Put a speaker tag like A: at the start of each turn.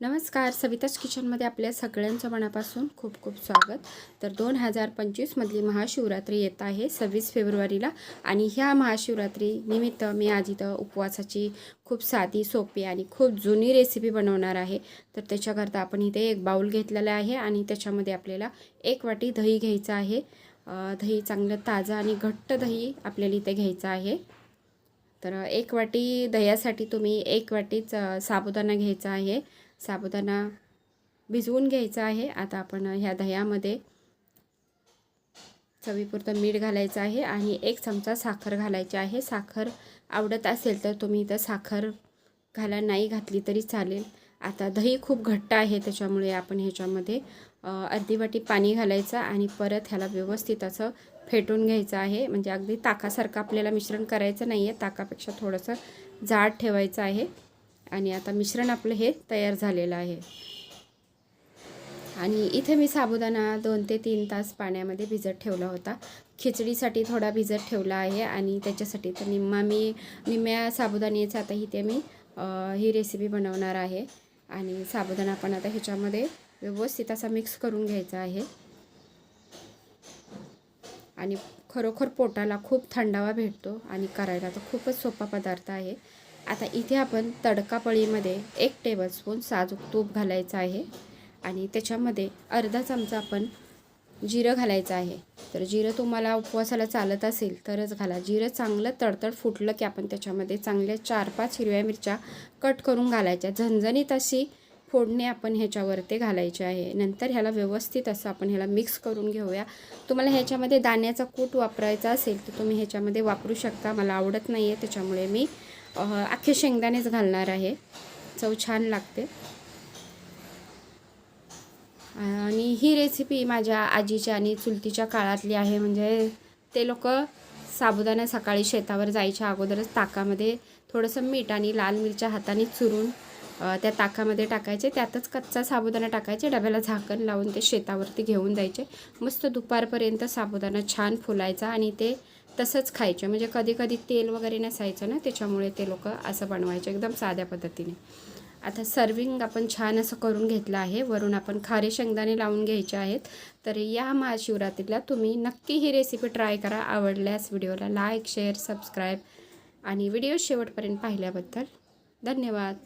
A: नमस्कार. सविताच किचनमध्ये आपल्या सगळ्यांचं मनापासून खूप खूप स्वागत. तर दोन हजार पंचवीसमधली महाशिवरात्री येत आहे सव्वीस फेब्रुवारीला आणि ह्या महाशिवरात्री निमित्त मी आज इथं उपवासाची खूप साधी सोपी आणि खूप जुनी रेसिपी बनवणार आहे. तर त्याच्याकरता आपण इथे एक बाऊल घेतलेला आहे आणि त्याच्यामध्ये आपल्याला एक वाटी दही घ्यायचं आहे. दही चांगलं ताजं आणि घट्ट दही आपल्याला इथे घ्यायचं आहे. तर एक वाटी दह्यासाठी तुम्ही एक वाटीच साबुदाणा घ्यायचा आहे. साबुदाणा भिजवून घ्यायचा आहे. आता आपण ह्या दह्यामध्ये चवीपुरतं मीठ घालायचं आहे आणि एक चमचा साखर घालायची आहे. साखर आवडत असेल तर तुम्ही इथं साखर घाला नाही घातली तरी चालेल. आता दही खूप घट्ट आहे त्याच्यामुळे आपण ह्याच्यामध्ये अर्धी वाटी पाणी घालायचं आणि परत ह्याला व्यवस्थित असं फेटून घ्यायचं आहे. म्हणजे अगदी ताकासारखं आपल्याला मिश्रण करायचं नाही आहे ताकापेक्षा थोडंसं जाड ठेवायचं आहे. आणि आता मिश्रण आपलं हे तयार झालेलं आहे. आणि इथे मी साबुदाणा दोन ते तीन तास पाण्यामध्ये भिजत ठेवला होता. खिचडीसाठी थोडा भिजत ठेवला आहे आणि त्याच्यासाठी तर निम्मा मी निम्म्या साबुदाण्याचा आता इथे मी ही रेसिपी बनवणार आहे. आणि साबुदाणा पण आता ह्याच्यामध्ये व्यवस्थित असा मिक्स करून घ्यायचा आहे. आणि खरोखर पोटाला खूप थंडावा भेटतो आणि करायला तर खूपच सोपा पदार्थ आहे. आता इथे आपण तडकापळीमध्ये एक टेबलस्पून साजूक तूप घालायचं आहे. आणि त्याच्यामध्ये अर्धा चमचा आपण जिरं घालायचं आहे. तर जिरं तुम्हाला उपवासाला चालत असेल तरच घाला. जिरं चांगलं तडतड फुटलं की आपण त्याच्यामध्ये चांगल्या चार पाच हिरव्या मिरच्या कट करून घालायच्या. झणझणीत अशी फोडणी आपण ह्याच्यावरती घालायची आहे. नंतर ह्याला व्यवस्थित असं आपण ह्याला मिक्स करून घेऊया. तुम्हाला ह्याच्यामध्ये दाण्याचा कूट वापरायचा असेल तर तुम्ही ह्याच्यामध्ये वापरू शकता. मला आवडत नाही आहे त्याच्यामुळे मी अख्खे शेंगदाणेच घालणार आहे. चव छान लागते. आणि ही रेसिपी माझ्या आजीच्या आणि चुलतीच्या काळातली आहे. म्हणजे ते लोक साबुदाणा सकाळी शेतावर जायच्या अगोदरच ताकामध्ये थोडंसं मीठ आणि लाल मिरच्या हाताने चुरून त्या ताकामध्ये टाकायचे. त्यातच कच्चा साबुदाणा टाकायचे. डब्याला झाकण लावून ते शेतावरती घेऊन जायचे. मस्त दुपारपर्यंत साबुदाणा छान फुलायचा आणि ते तसंच खायचे. म्हणजे कधी कधी तेल वगैरे नसायचं ना त्याच्यामुळे ते लोक असं बनवायचे एकदम साध्या पद्धतीने. आता सर्विंग आपण छान असं करून घेतलं आहे. वरून आपण खारे शेंगदाणे लावून घ्यायचे आहेत. तर या महाशिवरात्रीला तुम्ही नक्की ही रेसिपी ट्राय करा. आवडल्यास व्हिडिओला लाईक शेअर सबस्क्राईब आणि व्हिडिओ शेवटपर्यंत पाहिल्याबद्दल धन्यवाद.